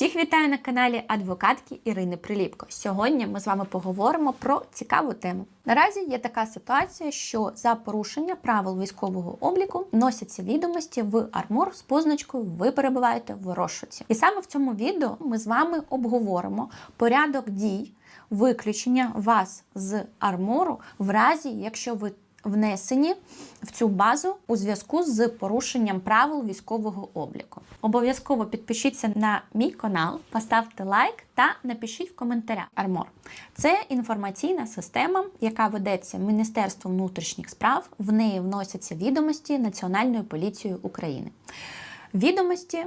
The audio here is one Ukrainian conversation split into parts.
Всіх вітаю на каналі адвокатки Ірини Приліпко. Сьогодні ми з вами поговоримо про цікаву тему. Наразі є така ситуація, що за порушення правил військового обліку носяться відомості в армор з позначкою Ви перебуваєте в розшуці. І саме в цьому відео ми з вами обговоримо порядок дій виключення вас з армору в разі, якщо ви внесені в цю базу у зв'язку з порушенням правил військового обліку. Обов'язково підпишіться на мій канал, поставте лайк та напишіть в коментарях Армор. Це інформаційна система, яка ведеться Міністерством внутрішніх справ. В неї вносяться відомості Національною поліцією України. Відомості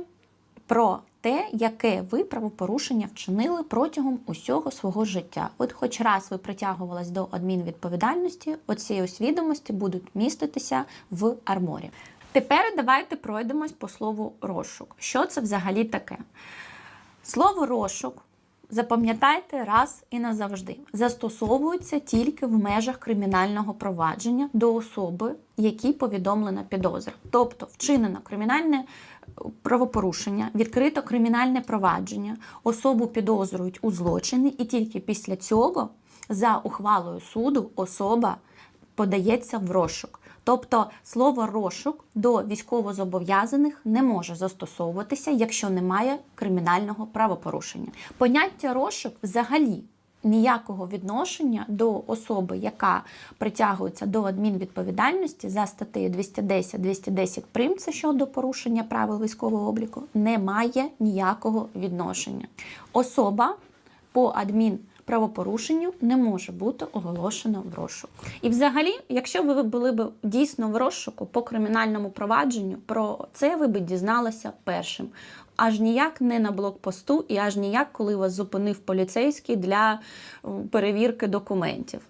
про те, яке ви правопорушення вчинили протягом усього свого життя. От хоч раз ви притягувались до адмінвідповідальності, оці ось відомості будуть міститися в арморі. Тепер давайте пройдемось по слову розшук. Що це взагалі таке? Слово розшук. Запам'ятайте раз і назавжди. Застосовується тільки в межах кримінального провадження до особи, якій повідомлена підозра. Тобто вчинено кримінальне правопорушення, відкрито кримінальне провадження, особу підозрюють у злочині, і тільки після цього, за ухвалою суду, особа подається в розшук. Тобто слово розшук до військовозобов'язаних не може застосовуватися, якщо немає кримінального правопорушення. Поняття розшук взагалі ніякого відношення до особи, яка притягується до адмінвідповідальності за статтею 210-210 прим. Це щодо порушення правил військового обліку, не має ніякого відношення. Особа по адмін правопорушенню не може бути оголошено в розшук. І взагалі, якщо ви були б дійсно в розшуку по кримінальному провадженню, про це ви б дізналися першим. Аж ніяк не на блокпосту, і аж ніяк, коли вас зупинив поліцейський для перевірки документів.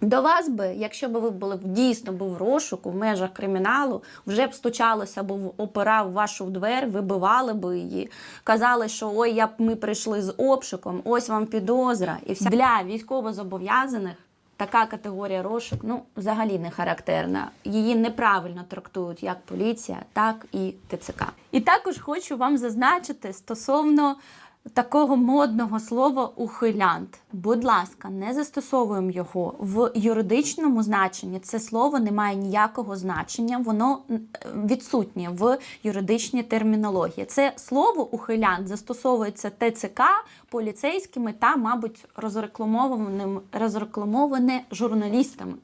До вас би, якщо б ви були дійсно був в розшуку в межах криміналу, вже б стучалося, бо опирав вашу двері, вибивали б її, казали, що ой, я б ми прийшли з обшуком, ось вам підозра. І вся для військовозобов'язаних така категорія розшук ну, взагалі не характерна. Її неправильно трактують як поліція, так і ТЦК. І також хочу вам зазначити стосовно такого модного слова ухилянт. Будь ласка, не застосовуємо його в юридичному значенні. Це слово не має ніякого значення, воно відсутнє в юридичній термінології. Це слово ухилянт застосовується ТЦК поліцейськими та, мабуть, розрекламованим розрекламоване журналістами.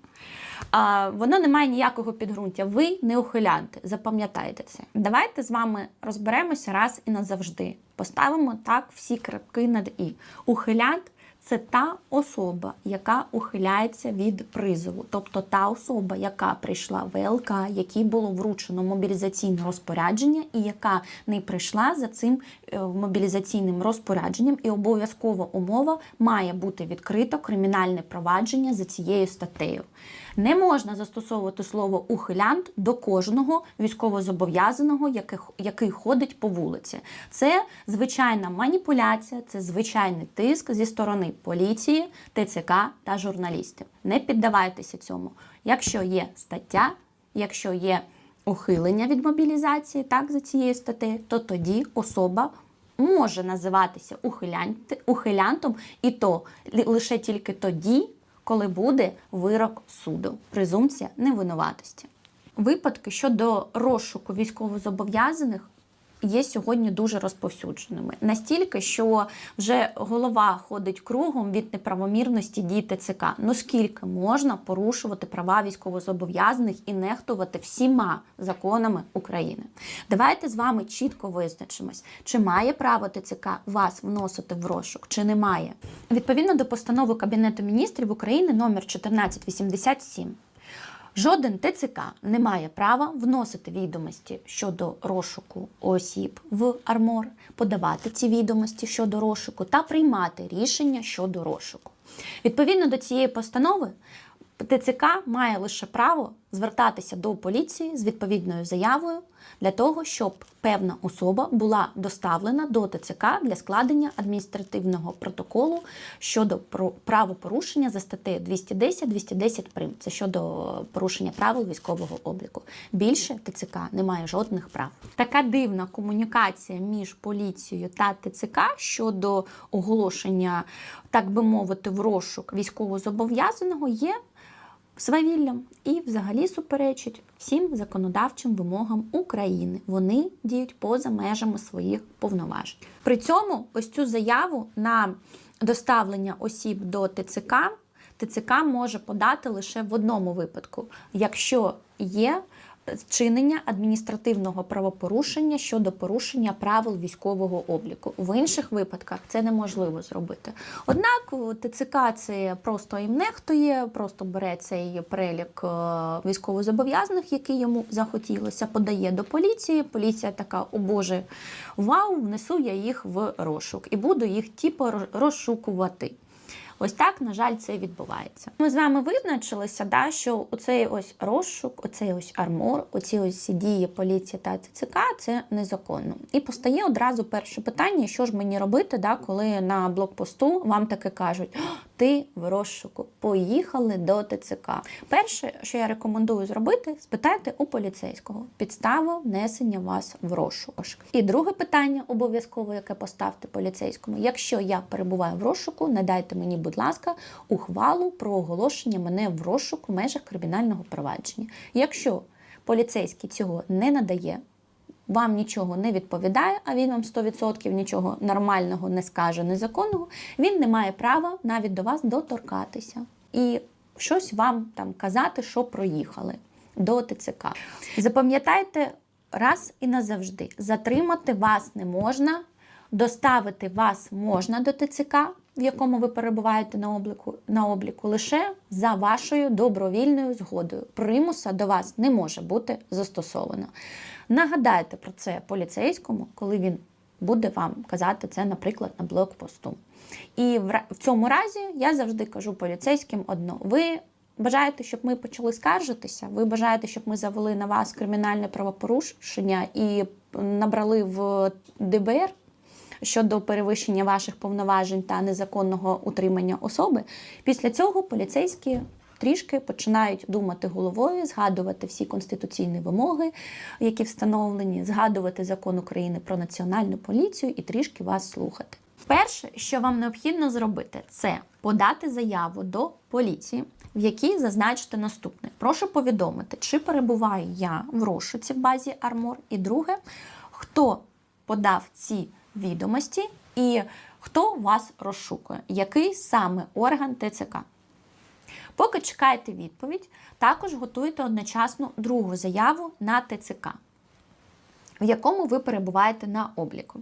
А, Воно не має ніякого підґрунтя. Ви не ухилянти. Запам'ятайте це. Давайте з вами розберемося раз і назавжди. Поставимо так всі крапки над і. Ухилянт це та особа, яка ухиляється від призову, тобто та особа, яка прийшла в ВЛК, якій було вручено мобілізаційне розпорядження, і яка не прийшла за цим мобілізаційним розпорядженням, і обов'язкова умова має бути відкрито кримінальне провадження за цією статтею. Не можна застосовувати слово ухилянт до кожного військовозобов'язаного, який ходить по вулиці. Це звичайна маніпуляція, це звичайний тиск зі сторони поліції, ТЦК та журналістів. Не піддавайтеся цьому. Якщо є стаття, якщо є ухилення від мобілізації, так за цією статтею, то тоді особа. Може називатися ухилянтом, і то лише тільки тоді, коли буде вирок суду, презумпція невинуватості. Випадки щодо розшуку військовозобов'язаних є сьогодні дуже розповсюдженими. Настільки, що вже голова ходить кругом від неправомірності дій ТЦК. Ну скільки можна порушувати права військовозобов'язаних і нехтувати всіма законами України? Давайте з вами чітко визначимось, чи має право ТЦК вас вносити в розшук, чи не має. Відповідно до постанови Кабінету міністрів України номер 1487. Жоден ТЦК не має права вносити відомості щодо розшуку осіб в армор, подавати ці відомості щодо розшуку та приймати рішення щодо розшуку. Відповідно до цієї постанови, ТЦК має лише право звертатися до поліції з відповідною заявою для того, щоб певна особа була доставлена до ТЦК для складення адміністративного протоколу щодо правопорушення за статтею 210-210 прим. Це щодо порушення правил військового обліку. Більше ТЦК не має жодних прав. Така дивна комунікація між поліцією та ТЦК щодо оголошення, так би мовити, в розшук військовозобов'язаного є свавіллям і взагалі суперечить всім законодавчим вимогам України. Вони діють поза межами своїх повноважень. При цьому ось цю заяву на доставлення осіб до ТЦК ТЦК може подати лише в одному випадку, якщо є вчинення адміністративного правопорушення щодо порушення правил військового обліку. В інших випадках це неможливо зробити. Однак ТЦК це просто їм нехтує, просто бере цей перелік е, військовозобов'язаних, який йому захотілося, подає до поліції. Поліція така: о Боже, вау, внесу я їх в розшук і буду їх типу розшукувати. Ось так, на жаль, це відбувається. Ми з вами визначилися, да, що оцей ось розшук, оцей ось армор, оці ось дії поліції та ТЦК це незаконно. І постає одразу перше питання: що ж мені робити, да, коли на блокпосту вам таке кажуть: «О, ти в розшуку, поїхали до ТЦК. Перше, що я рекомендую зробити, спитайте у поліцейського підставу внесення вас в розшук. І друге питання обов'язково, яке поставте поліцейському: якщо я перебуваю в розшуку, надайте мені, будь ласка, ухвалу про оголошення мене в розшук в межах кримінального провадження. Якщо поліцейський цього не надає, вам нічого не відповідає, а він вам 100% нічого нормального не скаже, незаконного, він не має права навіть до вас доторкатися і щось вам там казати, що проїхали до ТЦК. Запам'ятайте раз і назавжди: затримати вас не можна, доставити вас можна до ТЦК, в якому ви перебуваєте на обліку, на обліку лише за вашою добровільною згодою. Примуса до вас не може бути застосовано. Нагадайте про це поліцейському, коли він буде вам казати це, наприклад, на блокпосту. І в, цьому разі я завжди кажу поліцейським одно: ви бажаєте, щоб ми почали скаржитися? Ви бажаєте, щоб ми завели на вас кримінальне правопорушення і набрали в ДБР? щодо перевищення ваших повноважень та незаконного утримання особи. Після цього поліцейські трішки починають думати головою, згадувати всі конституційні вимоги, які встановлені, згадувати закон України про національну поліцію і трішки вас слухати. Перше, що вам необхідно зробити, це подати заяву до поліції, в якій зазначити наступне: прошу повідомити, чи перебуваю я в розшуці в базі Армор. І друге, хто подав ці відомості і хто вас розшукує, який саме орган ТЦК. Поки чекаєте відповідь, також готуйте одночасно другу заяву на ТЦК, в якому ви перебуваєте на обліку.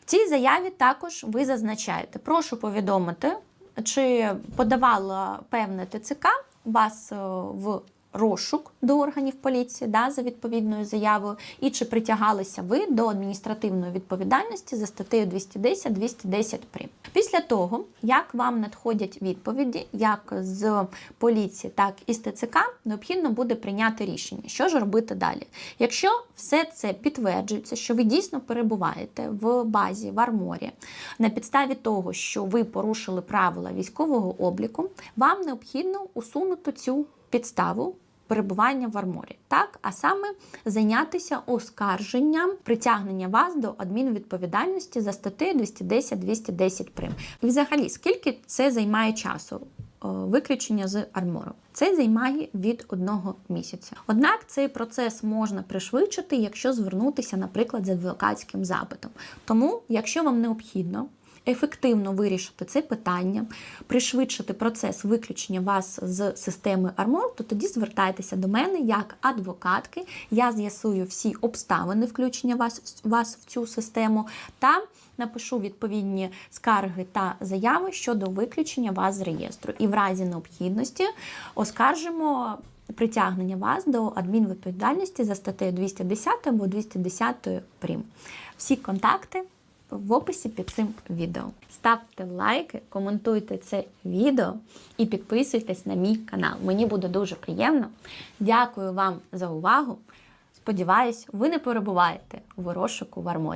В цій заяві також ви зазначаєте, прошу повідомити, чи подавала певне ТЦК вас е, в розшук до органів поліції да, за відповідною заявою, і чи притягалися ви до адміністративної відповідальності за статтею 210-210 прим. Після того, як вам надходять відповіді, як з поліції, так і з ТЦК, необхідно буде прийняти рішення, що ж робити далі. Якщо все це підтверджується, що ви дійсно перебуваєте в базі в арморі на підставі того, що ви порушили правила військового обліку, вам необхідно усунути цю підставу перебування в арморі, так а саме зайнятися оскарженням притягнення вас до адмінвідповідальності за статтею 210-210 прим. І взагалі, скільки це займає часу? е, Виключення з армору. Це займає від одного місяця. Однак цей процес можна пришвидшити, якщо звернутися, наприклад, з адвокатським запитом. Тому, якщо вам необхідно ефективно вирішити це питання, пришвидшити процес виключення вас з системи Армор, то тоді звертайтеся до мене як адвокатки. Я з'ясую всі обставини включення вас, вас в цю систему та напишу відповідні скарги та заяви щодо виключення вас з реєстру. І в разі необхідності оскаржимо. Притягнення вас до адмінвідповідальності за статтею 210 або 210 прим. Всі контакти в описі під цим відео. Ставте лайки, коментуйте це відео і підписуйтесь на мій канал. Мені буде дуже приємно. Дякую вам за увагу. Сподіваюсь, ви не перебуваєте в розшуку в арморі.